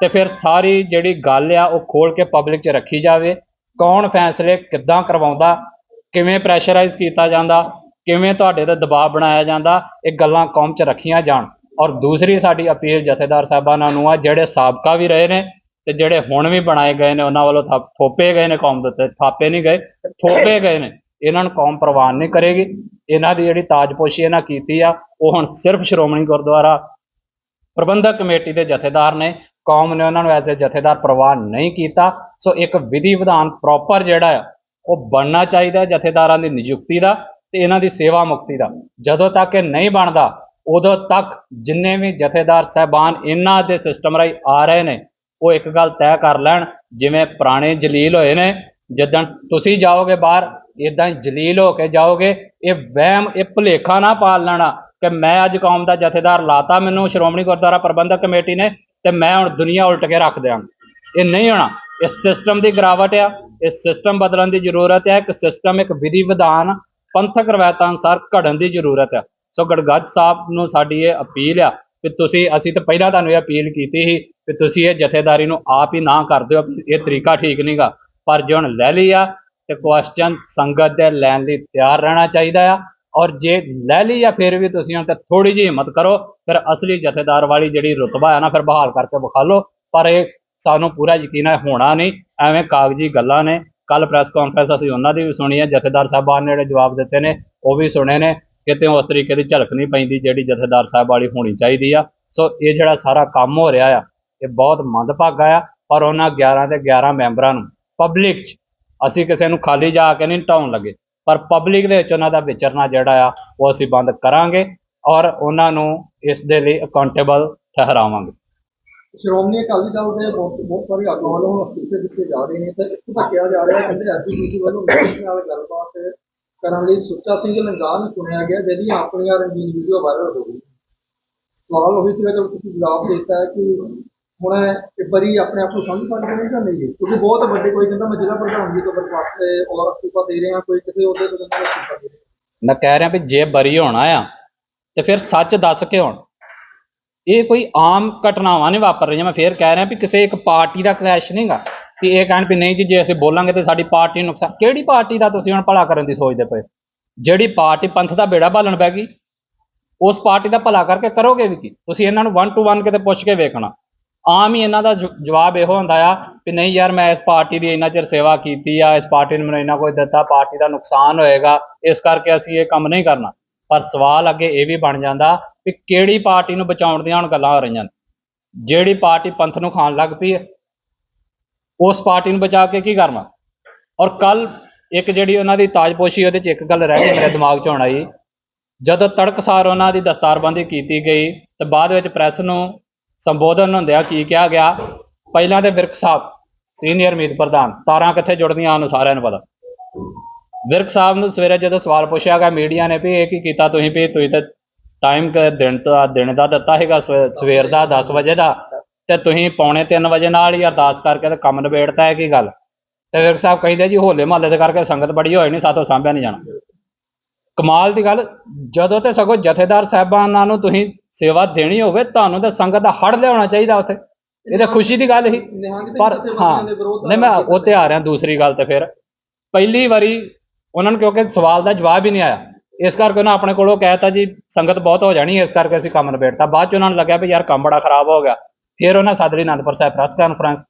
ਤੇ ਫਿਰ ਸਾਰੀ ਜਿਹੜੀ ਗੱਲ ਆ ਉਹ ਖੋਲ ਕੇ ਪਬਲਿਕ 'ਚ ਰੱਖੀ ਜਾਵੇ। ਕੌਣ ਫੈਸਲੇ ਕਿੱਦਾਂ ਕਰਵਾਉਂਦਾ, ਕਿਵੇਂ ਪ੍ਰੈਸ਼ਰਾਈਜ਼ ਕੀਤਾ ਜਾਂਦਾ, ਕਿਵੇਂ ਤੁਹਾਡੇ ਤੇ ਦਬਾਅ ਬਣਾਇਆ ਜਾਂਦਾ, ਇਹ ਗੱਲਾਂ ਕੌਮ 'ਚ ਰੱਖੀਆਂ ਜਾਣ। ਔਰ ਦੂਸਰੀ ਸਾਡੀ ਅਪੀਲ ਜਥੇਦਾਰ ਸਾਹਿਬਾਨਾਂ ਨੂੰ ਆ, ਜਿਹੜੇ ਸਾਬਕਾ ਵੀ ਰਹੇ ਨੇ ਤੇ ਜਿਹੜੇ ਹੁਣ ਵੀ ਬਣਾਏ ਗਏ ਨੇ, ਉਹਨਾਂ ਵੱਲੋਂ ਥਾਪ- ਥੋਪੇ ਗਏ ਨੇ ਕੌਮ ਦੇ ਉੱਤੇ, ਥਾਪੇ ਨਹੀਂ ਗਏ, ਥੋਪੇ ਗਏ ਨੇ। ਇਹਨਾਂ ਨੂੰ ਕੌਮ ਪ੍ਰਵਾਨ ਨਹੀਂ ਕਰੇਗੀ। ਇਹਨਾਂ ਦੀ ਜਿਹੜੀ ਤਾਜਪੋਸ਼ੀ ਇਹਨਾਂ ਕੀਤੀ ਆ, ਉਹ ਹੁਣ ਸਿਰਫ ਸ਼੍ਰੋਮਣੀ ਗੁਰਦੁਆਰਾ ਪ੍ਰਬੰਧਕ ਕਮੇਟੀ ਦੇ ਜਥੇਦਾਰ ਨੇ ਕੌਮ ਨੇ ਉਹਨਾਂ ਨੂੰ ਐਜ਼ ਅ ਜਥੇਦਾਰ ਪ੍ਰਵਾਹ ਨਹੀਂ ਕੀਤਾ। ਸੋ ਇੱਕ ਵਿਧੀ ਵਿਧਾਨ ਪ੍ਰੋਪਰ ਜਿਹੜਾ ਆ, ਉਹ ਬਣਨਾ ਚਾਹੀਦਾ ਜਥੇਦਾਰਾਂ ਦੀ ਨਿਯੁਕਤੀ ਦਾ ਤੇ ਇਹਨਾਂ ਦੀ ਸੇਵਾ ਮੁਕਤੀ ਦਾ। ਜਦੋਂ ਤੱਕ ਇਹ ਨਹੀਂ ਬਣਦਾ, ਉਦੋਂ ਤੱਕ ਜਿੰਨੇ ਵੀ ਜਥੇਦਾਰ ਸਹਿਬਾਨ ਇਹਨਾਂ ਦੇ ਸਿਸਟਮ ਰਾਹੀਂ ਆ ਰਹੇ ਨੇ, ਉਹ ਇੱਕ ਗੱਲ ਤੈਅ ਕਰ ਲੈਣ, ਜਿਵੇਂ ਪੁਰਾਣੇ ਜਲੀਲ ਹੋਏ ਨੇ, ਜਦੋਂ ਤੁਸੀਂ ਜਾਓਗੇ ਬਾਹਰ ਇਦਾਂ ਜਲੀਲ ਹੋ ਕੇ ਜਾਓਗੇ, ਇਹ ਵਹਿਮ, ਇਹ ਭੁਲੇਖਾ ਨਾ ਪਾਲ ਲੈਣਾ ਕਿ ਮੈਂ ਅੱਜ ਕੌਮ ਦਾ ਜਥੇਦਾਰ ਲਾਤਾ, ਮੈਨੂੰ ਸ਼੍ਰੋਮਣੀ ਗੁਰਦੁਆਰਾ ਪ੍ਰਬੰਧਕ ਕਮੇਟੀ ਨੇ ਤੇ ਮੈਂ ਹੁਣ ਦੁਨੀਆ ਉਲਟ ਕੇ ਰੱਖ ਦਿਆਂਗਾ। ਇਹ ਨਹੀਂ ਹੋਣਾ। ਇਸ ਸਿਸਟਮ ਦੀ ਗਿਰਾਵਟ ਆ। ਇਸ ਸਿਸਟਮ ਬਦਲਣ ਦੀ ਜ਼ਰੂਰਤ ਹੈ ਇੱਕ ਸਿਸਟਮ ਇੱਕ ਵਿਧੀ ਵਿਧਾਨ, ਪੰਥਕ ਰਵਾਇਤਾਂ ਅਨੁਸਾਰ ਘੜਨ ਦੀ ਜ਼ਰੂਰਤ ਹੈ ਸੋ ਗੜਗੱਜ ਸਾਹਿਬ ਨੂੰ ਸਾਡੀ ਇਹ ਅਪੀਲ ਆ ਕਿ ਤੁਸੀਂ, ਅਸੀਂ ਤਾਂ ਪਹਿਲਾਂ ਤੁਹਾਨੂੰ ਇਹ ਅਪੀਲ ਕੀਤੀ ਸੀ ਕਿ ਤੁਸੀਂ ਇਹ ਜਥੇਦਾਰੀ ਨੂੰ ਆਪ ਹੀ ਨਾ ਕਰ ਦਿਓ। ਇਹ ਤਰੀਕਾ ਠੀਕ ਨਹੀਂਗਾ ਪਰ ਜੇ ਹੁਣ ਲੈ ਲਈ ਆ, ਤੇ ਕੁਐਸਚਨ ਸੰਗਤ ਦੇ ਲੈਣ ਲਈ ਤਿਆਰ ਰਹਿਣਾ ਚਾਹੀਦਾ ਆ। ਔਰ ਜੇ ਲੈ ਲਈ ਆ ਫਿਰ ਵੀ ਤੁਸੀਂ ਹੁਣ ਤੇ ਥੋੜੀ ਜਿਹੀ ਹਿੰਮਤ ਕਰੋ, ਫਿਰ ਅਸਲੀ ਜਥੇਦਾਰ ਵਾਲੀ ਜਿਹੜੀ ਰੁਤਬਾ ਹੈ ਨਾ, ਫਿਰ ਬਹਾਲ ਕਰਕੇ ਵਿਖਾ ਲਓ। ਪਰ ਇਹ ਸਾਨੂੰ ਪੂਰਾ ਯਕੀਨ ਹੈ, ਹੋਣਾ ਨਹੀਂ। ਐਵੇਂ ਕਾਗਜ਼ੀ ਗੱਲਾਂ ਨੇ। ਕੱਲ ਪ੍ਰੈਸ ਕਾਨਫਰੰਸ ਅਸੀਂ ਉਹਨਾਂ ਦੀ ਵੀ ਸੁਣੀ ਹੈ। ਜਥੇਦਾਰ ਸਾਹਿਬਾਨ ਨੇ ਜਿਹੜੇ ਜਵਾਬ ਦਿੱਤੇ ਨੇ, ਉਹ ਵੀ ਸੁਣੇ ਨੇ। ਕਿਤੇ ਉਸ ਤਰੀਕੇ ਦੀ ਝਲਕ ਨਹੀਂ ਪੈਂਦੀ ਜਿਹੜੀ ਜਥੇਦਾਰ ਸਾਹਿਬ ਵਾਲੀ ਹੋਣੀ ਚਾਹੀਦੀ ਆ। ਸੋ ਇਹ ਜਿਹੜਾ ਸਾਰਾ ਕੰਮ ਹੋ ਰਿਹਾ ਆ, ਇਹ ਬਹੁਤ ਮੰਦਭਾਗਾ ਆ। ਪਰ ਉਹਨਾਂ 11 ਦੇ 11 ਮੈਂਬਰਾਂ ਨੂੰ ਪਬਲਿਕ 'ਚ ਅਸੀਂ ਕਿਸੇ ਨੂੰ ਖਾਲੀ ਜਾ ਕੇ ਨਹੀਂ ਢਾਉਣ ਲੱਗੇ। ਪਰ ਪਬਲਿਕ ਦੇ ਵਿੱਚ ਉਹਨਾਂ ਦਾ ਵਿਚਰਨਾ ਜਿਹੜਾ ਆ, ਉਹ ਅਸੀਂ ਬੰਦ ਕਰਾਂਗੇ ਔਰ ਉਹਨਾਂ ਨੂੰ ਇਸ ਦੇ ਲਈ ਅਕਾਊਂਟੇਬਲ ਠਹਿਰਾਵਾਂਗੇ। ਸ਼੍ਰੋਮਣੀ ਅਕਾਲੀ ਦਲ ਦੇ ਬਹੁਤ ਬਹੁਤ ਸਾਰੇ ਆਗੂਆਂ ਨੂੰ ਅਸਤੀਫੇ ਦਿੱਤੇ ਜਾ ਰਹੇ ਨੇ ਤੇ ਇੱਥੋਂ ਤਾਂ ਕਿਹਾ ਜਾ ਰਿਹਾ ਹੈ ਕਹਿੰਦੇ ਐਸਜੀਪੀਸੀ ਵੱਲੋਂ ਮੀਡੀਆ ਨਾਲ ਗੱਲਬਾਤ ਕਰਨ ਲਈ ਸੁੱਚਾ ਸਿੰਘ ਲੰਗਾ ਨੂੰ ਚੁਣਿਆ ਗਿਆ, ਜਿਹਦੀਆਂ ਆਪਣੀਆਂ ਰੰਗੀਨ ਵੀਡੀਓ ਵਾਇਰਲ ਹੋ ਗਈ ਸਵਾਲ ਉਹੀ ਸੀਗਾ ਜਦੋਂ ਤੁਸੀਂ ਜਵਾਬ ਦਿੱਤਾ ਕਿ ਹੁਣ ਇਹ ਬਰੀ ਆਪਣੇ ਆਪ ਨੂੰ ਸਮਝ ਪਾਉਂਦੇ ਨੇ ਜਾਂ। ਨਹੀਂ ਕਿਉਂਕਿ ਬਹੁਤ ਵੱਡੇ ਕੋਈ ਕਹਿੰਦਾ ਮੈਂ ਜ਼ਿਲ੍ਹਾ ਪ੍ਰਧਾਨਗੀ ਤੋਂ ਬਰਖਾਸਤ ਔਰ ਅਸਤੀਫਾ ਦੇ ਰਿਹਾ, ਕੋਈ ਕਿਸੇ ਉਹਦੇ ਤੋਂ ਕਹਿੰਦਾ ਅਸਤੀਫਾ ਦੇ ਰਿਹਾ। ਮੈਂ ਕਹਿ ਰਿਹਾ ਵੀ ਜੇ ਬਰੀ ਹੋਣਾ ਆ ਤੇ ਫਿਰ ਸੱਚ ਦੱਸ ਕੇ ਹੋਣ ਇਹ ਕੋਈ ਆਮ ਘਟਨਾਵਾਂ ਨਹੀਂ ਵਾਪਰ ਰਹੀਆਂ। ਮੈਂ ਫੇਰ ਕਹਿ ਰਿਹਾ ਵੀ ਕਿਸੇ ਇੱਕ ਪਾਰਟੀ ਦਾ ਕਲੈਸ਼ ਨਹੀਂਗਾ ਕਿ ਇਹ ਕਹਿਣ ਵੀ ਨਹੀਂ ਜੀ, ਜੇ ਅਸੀਂ ਬੋਲਾਂਗੇ ਤੇ ਸਾਡੀ ਪਾਰਟੀ ਨੂੰ ਨੁਕਸਾਨ ਕਿਹੜੀ ਪਾਰਟੀ ਦਾ ਤੁਸੀਂ ਹੁਣ ਭਲਾ ਕਰਨ ਦੀ ਸੋਚਦੇ ਪਏ? ਜਿਹੜੀ ਪਾਰਟੀ ਪੰਥ ਦਾ ਬੇੜਾ ਭਾਲਣ ਪੈ ਗਈ, ਉਸ ਪਾਰਟੀ ਦਾ ਭਲਾ ਕਰਕੇ ਕਰੋਗੇ ਵੀ ਕੀ? ਤੁਸੀਂ ਇਹਨਾਂ ਨੂੰ 1 ਟੂ 1 ਕਿਤੇ ਪੁੱਛ ਕੇ ਵੇਖਣਾ। ਆਮ ਹੀ ਇਹਨਾਂ ਦਾ ਜਵਾਬ ਇਹੋ ਹੁੰਦਾ ਆ ਕਿ ਨਹੀਂ ਯਾਰ ਮੈਂ ਇਸ ਪਾਰਟੀ ਦੀ ਇੰਨਾ ਚਿਰ ਸੇਵਾ ਕੀਤੀ ਆ, ਇਸ ਪਾਰਟੀ ਨੇ ਮੈਨੂੰ ਇੰਨਾ ਕੁਝ ਦਿੱਤਾ, ਪਾਰਟੀ ਦਾ ਨੁਕਸਾਨ ਹੋਏਗਾ, ਇਸ ਕਰਕੇ ਅਸੀਂ ਇਹ ਕੰਮ ਨਹੀਂ ਕਰਨਾ। ਪਰ ਸਵਾਲ ਅੱਗੇ ਇਹ ਵੀ ਬਣ ਜਾਂਦਾ ਕਿ ਕਿਹੜੀ ਪਾਰਟੀ ਨੂੰ ਬਚਾਉਣ ਦੀਆਂ ਹੁਣ ਗੱਲਾਂ ਹੋ ਰਹੀਆਂ ਨੇ? ਜਿਹੜੀ ਪਾਰਟੀ ਪੰਥ ਨੂੰ ਖਾਣ ਲੱਗ ਪਈ ਹੈ, ਉਸ ਪਾਰਟੀ ਨੂੰ ਬਚਾ ਕੇ ਕੀ ਕਰਨਾ? ਔਰ ਕੱਲ ਇੱਕ ਜਿਹੜੀ ਉਹਨਾਂ ਦੀ ਤਾਜਪੋਸ਼ੀ, ਉਹਦੇ 'ਚ ਇੱਕ ਗੱਲ ਰਹਿ ਗਈ, ਮੇਰੇ ਦਿਮਾਗ 'ਚ ਹੁਣ ਆਈ। ਜਦੋਂ ਤੜਕਸਾਰ ਉਹਨਾਂ ਦੀ ਦਸਤਾਰਬੰਦੀ ਕੀਤੀ ਗਈ, ਤੇ ਬਾਅਦ ਵਿੱਚ ਪ੍ਰੈਸ ਨੂੰ ਸੰਬੋਧਨ ਹੁੰਦਿਆਂ ਕੀ ਕਿਹਾ ਗਿਆ? ਪਹਿਲਾਂ ਤੇ ਵਿਰਕ ਸਾਹਿਬ ਸੀਨੀਅਰ ਮੀਤ ਪ੍ਰਧਾਨ, ਤਾਰਾਂ ਕਿੱਥੇ ਜੁੜਦੀਆਂ ਉਹਨੂੰ ਸਾਰਿਆਂ ਨੂੰ ਪਤਾ। ਵਿਰਕ ਸਾਹਿਬ ਨੂੰ ਸਵੇਰੇ ਜਦੋਂ ਸਵਾਲ ਪੁੱਛਿਆ ਗਿਆ ਮੀਡੀਆ ਨੇ ਵੀ ਇਹ ਕੀ ਕੀਤਾ ਤੁਸੀਂ ਵੀ, ਤੁਸੀਂ ਤਾਂ ਟਾਈਮ ਦਿਨ ਦਾ ਦਿਨ ਦਾ ਦਿੱਤਾ ਹੈਗਾ ਸਵੇਰ ਦਾ 10 ਵਜੇ ਦਾ, ਤੇ ਤੁਸੀਂ ਪੌਣੇ 3 ਵਜੇ ਨਾਲ ਹੀ ਅਰਦਾਸ ਕਰਕੇ ਤੇ ਕੰਮ ਨਿਬੇੜਤਾ ਹੈ ਕੀ ਗੱਲ? ਤੇ ਵਿਰਕ ਸਾਹਿਬ ਕਹਿੰਦੇ ਜੀ, ਹੋਲੇ ਮਹੱਲੇ ਦੇ ਕਰਕੇ ਸੰਗਤ ਬੜੀ ਹੋਈ ਨਹੀਂ ਸਾਤੋਂ ਸਾਂਭਿਆ ਨਹੀਂ ਜਾਣਾ। ਕਮਾਲ ਦੀ ਗੱਲ, ਜਦੋਂ ਤੇ ਸਗੋਂ ਜਥੇਦਾਰ ਸਾਹਿਬਾਨਾਂ ਨੂੰ ਤੁਸੀਂ ਸੇਵਾ ਦੇਣੀ ਹੋਵੇ ਤੁਹਾਨੂੰ ਤਾਂ ਸੰਗਤ ਦਾ ਹੜ ਲਿਆਉਣਾ ਚਾਹੀਦਾ ਉੱਥੇ। ਇਹ ਤਾਂ ਖੁਸ਼ੀ ਦੀ ਗੱਲ ਸਿੰਘ ਪਰ ਹਾਂ ਨਹੀਂ ਮੈਂ ਉਹ ਤੇ ਆ ਰਿਹਾ ਦੂਸਰੀ ਗੱਲ ਤੇ ਫਿਰ। ਪਹਿਲੀ ਵਾਰੀ ਉਹਨਾਂ ਨੂੰ ਕਿਉਂਕਿ ਸਵਾਲ ਦਾ ਜਵਾਬ ਹੀ ਨਹੀਂ ਆਇਆ। ਇਸ ਕਰਕੇ ਉਹਨਾਂ ਆਪਣੇ ਕੋਲੋਂ ਕਹਿਤਾ ਜੀ ਸੰਗਤ ਬਹੁਤ ਹੋ ਜਾਣੀ ਹੈ ਇਸ ਕਰਕੇ ਅਸੀਂ ਕੰਮ ਨਿਬੇੜਤਾ। ਬਾਅਦ ਚ ਉਹਨਾਂ ਨੂੰ ਲੱਗਿਆ ਵੀ ਯਾਰ ਕੰਮ ਬੜਾ ਖਰਾਬ ਹੋ ਗਿਆ। ਫਿਰ ਉਹਨਾਂ ਸੱਦ ਲਈ ਅਨੰਦਪੁਰ ਸਾਹਿਬ ਪ੍ਰੈਸ ਕਾਨਫਰੰਸ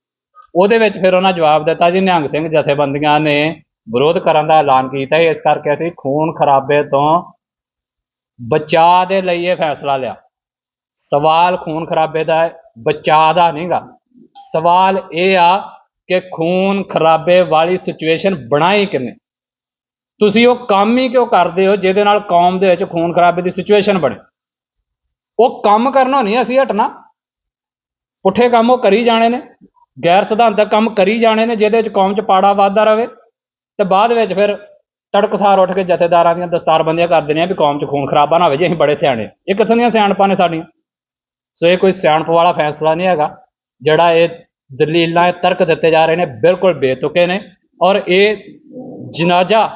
ਉਹਦੇ ਵਿੱਚ ਫਿਰ ਉਹਨਾਂ ਜਵਾਬ ਦਿੱਤਾ ਜੀ ਨਿਹੰਗ ਸਿੰਘ ਜਥੇਬੰਦੀਆਂ ਨੇ ਵਿਰੋਧ ਕਰਨ ਦਾ ਐਲਾਨ ਕੀਤਾ ਹੈ, ਇਸ ਕਰਕੇ ਅਸੀਂ ਖੂਨ ਖਰਾਬੇ ਤੋਂ ਬਚਾਅ ਦੇ ਲਈ ਇਹ ਫੈਸਲਾ ਲਿਆ। ਸਵਾਲ ਖੂਨ ਖਰਾਬੇ ਦਾ ਹੈ ਬਚਾਅ ਦਾ ਨਹੀਂਗਾ। ਸਵਾਲ ਇਹ ਆ ਕਿ ਖੂਨ ਖਰਾਬੇ ਵਾਲੀ ਸਿਚੁਏਸ਼ਨ ਬਣਾਈ ਕਿਨੇ ਤੁਸੀਂ ਉਹ ਕੰਮ ਹੀ ਕਿਉਂ ਕਰਦੇ ਹੋ ਜਿਹਦੇ ਨਾਲ ਕੌਮ ਦੇ ਵਿੱਚ ਖੂਨ ਖਰਾਬੇ ਦੀ ਸਿਚੁਏਸ਼ਨ ਬਣੇ? ਉਹ ਕੰਮ ਕਰਨਾ ਨਹੀਂ ਅਸੀਂ ਹਟਣਾ। ਪੁੱਠੇ ਕੰਮ ਉਹ ਕਰੀ ਜਾਣੇ ਨੇ। ਗੈਰ ਸਿਧਾਂਤਕ ਕੰਮ ਕਰੀ ਜਾਣੇ ਨੇ ਜਿਹਦੇ ਵਿੱਚ ਕੌਮ 'ਚ ਪਾੜਾ ਵਾਧਾ ਰਵੇ ਤੇ ਬਾਅਦ ਵਿੱਚ ਫਿਰ ਤੜਕਸਾਰ ਉੱਠ ਕੇ ਜਥੇਦਾਰਾਂ ਦੀਆਂ ਦਸਤਾਰਬੰਦੀਆਂ ਕਰ ਦੇਣੀਆਂ ਵੀ ਕੌਮ 'ਚ ਖੂਨ ਖਰਾਬਾ ਨਾ ਹੋਵੇ ਜੇ ਅਸੀਂ ਬੜੇ ਸਿਆਣੇ ਇਹ ਕਿੱਥੋਂ ਦੀਆਂ ਸਿਆਣਪਾਂ ਨੇ ਸਾਡੀਆਂ? ਸੋ ਇਹ ਕੋਈ ਸਿਆਣਪ ਵਾਲਾ ਫੈਸਲਾ ਨਹੀਂ ਹੈਗਾ। ਜਿਹੜਾ ਇਹ ਦਲੀਲਾਂ, ਇਹ ਤਰਕ ਦਿੱਤੇ ਜਾ ਰਹੇ ਨੇ, ਬਿਲਕੁਲ ਬੇਤੁਕੇ ਨੇ। ਔਰ ਇਹ ਜਨਾਜ਼ਾ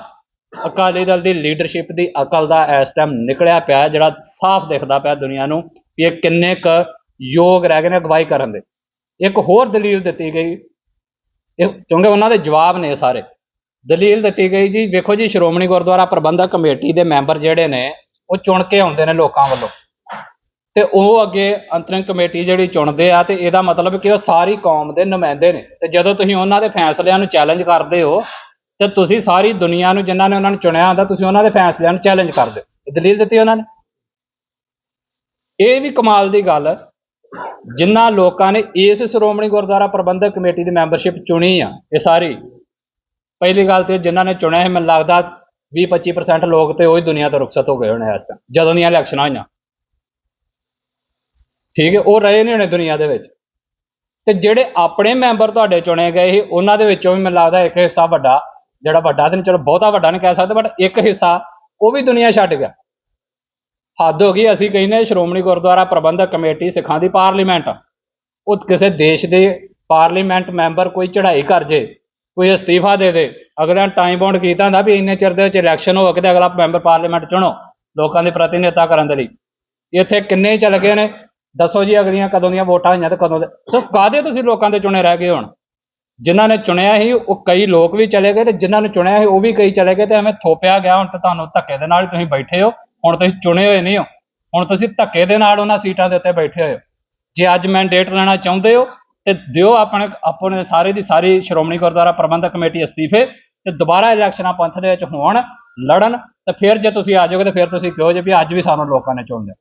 ਅਕਾਲੀ ਦਲ ਦੀ ਲੀਡਰਸ਼ਿਪ ਦੀ ਅਕਲ ਦਾ ਇਸ ਟਾਈਮ ਨਿਕਲਿਆ ਪਿਆ ਜਿਹੜਾ ਸਾਫ਼ ਦਿਖਦਾ ਪਿਆ ਦੁਨੀਆ ਨੂੰ ਕਿ ਇਹ ਕਿੰਨੇ ਕ ਯੋਗ ਰਹਿ ਗਏ ਨੇ ਅਗਵਾਈ ਕਰਨ ਦੇ। ਇੱਕ ਹੋਰ ਦਲੀਲ ਦਿੱਤੀ ਗਈ। ਇਹ ਕਿਉਂਕਿ ਉਹਨਾਂ ਦੇ ਜਵਾਬ ਨੇ ਸਾਰੇ। ਦਲੀਲ ਦਿੱਤੀ ਗਈ ਜੀ, ਵੇਖੋ ਜੀ, ਸ਼੍ਰੋਮਣੀ ਗੁਰਦੁਆਰਾ ਪ੍ਰਬੰਧਕ ਕਮੇਟੀ ਦੇ ਮੈਂਬਰ ਜਿਹੜੇ ਨੇ, ਉਹ ਚੁਣ ਕੇ ਆਉਂਦੇ ਨੇ ਲੋਕਾਂ ਵੱਲੋਂ। ਤੇ ਉਹ ਅੱਗੇ ਅੰਤਰਿਮ ਕਮੇਟੀ ਜਿਹੜੀ ਚੁਣਦੇ ਆ ਤੇ ਇਹਦਾ ਮਤਲਬ ਕਿ ਉਹ ਸਾਰੀ ਕੌਮ ਦੇ ਨੁਮਾਇੰਦੇ ਨੇ। ਤੇ ਜਦੋਂ ਤੁਸੀਂ ਉਹਨਾਂ ਦੇ ਫੈਸਲਿਆਂ ਨੂੰ ਚੈਲੰਜ ਕਰਦੇ ਹੋ, ਤੇ ਤੁਸੀਂ ਸਾਰੀ ਦੁਨੀਆ ਨੂੰ ਜਿਨ੍ਹਾਂ ਨੇ ਉਹਨਾਂ ਨੂੰ ਚੁਣਿਆ ਹੁੰਦਾ, ਤੁਸੀਂ ਉਹਨਾਂ ਦੇ ਫੈਸਲਿਆਂ ਨੂੰ ਚੈਲੰਜ ਕਰਦੇ ਹੋ। ਦਲੀਲ ਦਿੱਤੀ ਉਹਨਾਂ ਨੇ? ਇਹ ਵੀ ਕਮਾਲ ਦੀ ਗੱਲ ਜਿਨ੍ਹਾਂ ਲੋਕਾਂ ਨੇ ਇਸ ਸ਼੍ਰੋਮਣੀ ਗੁਰਦੁਆਰਾ ਪ੍ਰਬੰਧਕ ਕਮੇਟੀ ਦੀ ਮੈਂਬਰਸ਼ਿਪ ਚੁਣੀ ਆ, ਇਹ ਸਾਰੀ। ਪਹਿਲੀ ਗੱਲ ਤੇ ਜਿਨ੍ਹਾਂ ਨੇ ਚੁਣਿਆ ਹੈ ਮੈਨੂੰ ਲੱਗਦਾ 20-25% ਲੋਕ ਤੇ ਉਹੀ ਦੁਨੀਆ ਤੋਂ ਰੁਖਸਤ ਹੋ ਗਏ ਹੋਣੇ ਇਸ ਟਾਈਮ ਜਦੋਂ ਦੀਆਂ ਇਲੈਕਸ਼ਨਾਂ ਹੋਈਆਂ। ਠੀਕ ਹੈ, ਉਹ ਰਹੇ ਨਹੀਂ ਹੋਣੇ ਦੁਨੀਆ ਦੇ ਵਿੱਚ। ਤੇ ਜਿਹੜੇ ਆਪਣੇ ਮੈਂਬਰ ਤੁਹਾਡੇ ਚੁਣੇ ਗਏ ਸੀ, ਉਹਨਾਂ ਦੇ ਵਿੱਚੋਂ ਵੀ ਮੈਨੂੰ ਲੱਗਦਾ ਇੱਕ ਹਿੱਸਾ ਵੱਡਾ, ਜਿਹੜਾ ਵੱਡਾ ਤੇ ਨਹੀਂ ਚਲੋ ਬਹੁਤਾ ਵੱਡਾ ਨਹੀਂ ਕਹਿ ਸਕਦੇ ਬਟ ਇੱਕ ਹਿੱਸਾ, ਉਹ ਵੀ ਦੁਨੀਆ ਛੱਡ ਗਿਆ। ਹੱਦ ਹੋ ਗਈ, ਅਸੀਂ ਕਹਿੰਦੇ ਸ਼੍ਰੋਮਣੀ ਗੁਰਦੁਆਰਾ ਪ੍ਰਬੰਧਕ ਕਮੇਟੀ, ਸਿੱਖਾਂ ਦੀ ਪਾਰਲੀਮੈਂਟ। ਉਹ ਕਿਸੇ ਦੇਸ਼ ਦੇ ਪਾਰਲੀਮੈਂਟ ਮੈਂਬਰ ਕੋਈ ਚੜ੍ਹਾਈ ਕਰ ਜੇ, ਕੋਈ ਅਸਤੀਫਾ ਦੇ ਦੇ, ਅਗਲਾ ਟਾਈਮ ਬਾਉਂਡ ਕੀਤਾ ਹੁੰਦਾ ਵੀ ਇੰਨੇ ਚਿਰ ਦੇ ਵਿੱਚ ਇਲੈਕਸ਼ਨ ਹੋ ਕੇ ਅਗਲਾ ਮੈਂਬਰ ਪਾਰਲੀਮੈਂਟ ਚੁਣੋ, ਲੋਕਾਂ ਦੇ ਪ੍ਰਤੀਨਿਧਤਾ ਕਰਨ ਦੇ ਲਈ। ਇੱਥੇ ਕਿੰਨੇ ਚੱਲ ਗਏ ਨੇ ਦੱਸੋ ਜੀ ਅਗਲੀਆਂ ਕਦੋਂ ਦੀਆਂ ਵੋਟਾਂ ਹੋਈਆਂ ਤੇ ਕਦੋਂ ਦੇ ਸੋ ਕਾਦੇ ਤੁਸੀਂ ਲੋਕਾਂ ਦੇ ਚੁਣੇ ਰਹਿ ਗਏ ਹੁਣ? ਜਿਨ੍ਹਾਂ ਨੇ ਚੁਣਿਆ ਸੀ, ਉਹ ਕਈ ਲੋਕ ਵੀ ਚਲੇ ਗਏ ਤੇ ਜਿਨ੍ਹਾਂ ਨੂੰ ਚੁਣਿਆ ਸੀ, ਉਹ ਵੀ ਕਈ ਚਲੇ ਗਏ ਤੇ ਐਵੇਂ ਥੋਪਿਆ ਗਿਆ ਹੁਣ ਤੇ ਤੁਹਾਨੂੰ ਧੱਕੇ ਦੇ ਨਾਲ ਤੁਸੀਂ ਬੈਠੇ ਹੋ। ਹੁਣ ਤੁਸੀਂ ਚੁਣੇ ਹੋਏ ਨਹੀਂ ਹੋ। ਹੁਣ ਤੁਸੀਂ ਧੱਕੇ ਦੇ ਨਾਲ ਉਹਨਾਂ ਸੀਟਾਂ ਦੇ ਉੱਤੇ ਬੈਠੇ ਹੋਏ ਹੋ। ਜੇ ਅੱਜ ਮੈਂਡੇਟ ਲੈਣਾ ਚਾਹੁੰਦੇ ਹੋ, ਤੇ ਦਿਓ ਆਪਣੇ ਆਪਣੇ ਸਾਰੇ ਦੀ ਸਾਰੀ ਸ਼੍ਰੋਮਣੀ ਗੁਰਦੁਆਰਾ ਪ੍ਰਬੰਧਕ ਕਮੇਟੀ ਅਸਤੀਫੇ ਤੇ ਦੁਬਾਰਾ ਇਲੈਕਸ਼ਨਾਂ ਪੰਥ ਦੇ ਵਿੱਚ ਹੋਣ, ਲੜਨ ਤੇ ਫਿਰ ਜੇ ਤੁਸੀਂ ਆ ਜਾਓਗੇ ਤੇ ਫਿਰ ਤੁਸੀਂ ਕਹੋ ਜੇ ਵੀ ਅੱਜ ਵੀ ਸਾਨੂੰ ਲੋਕਾਂ ਨੇ ਚੁਣ ਲਿਆ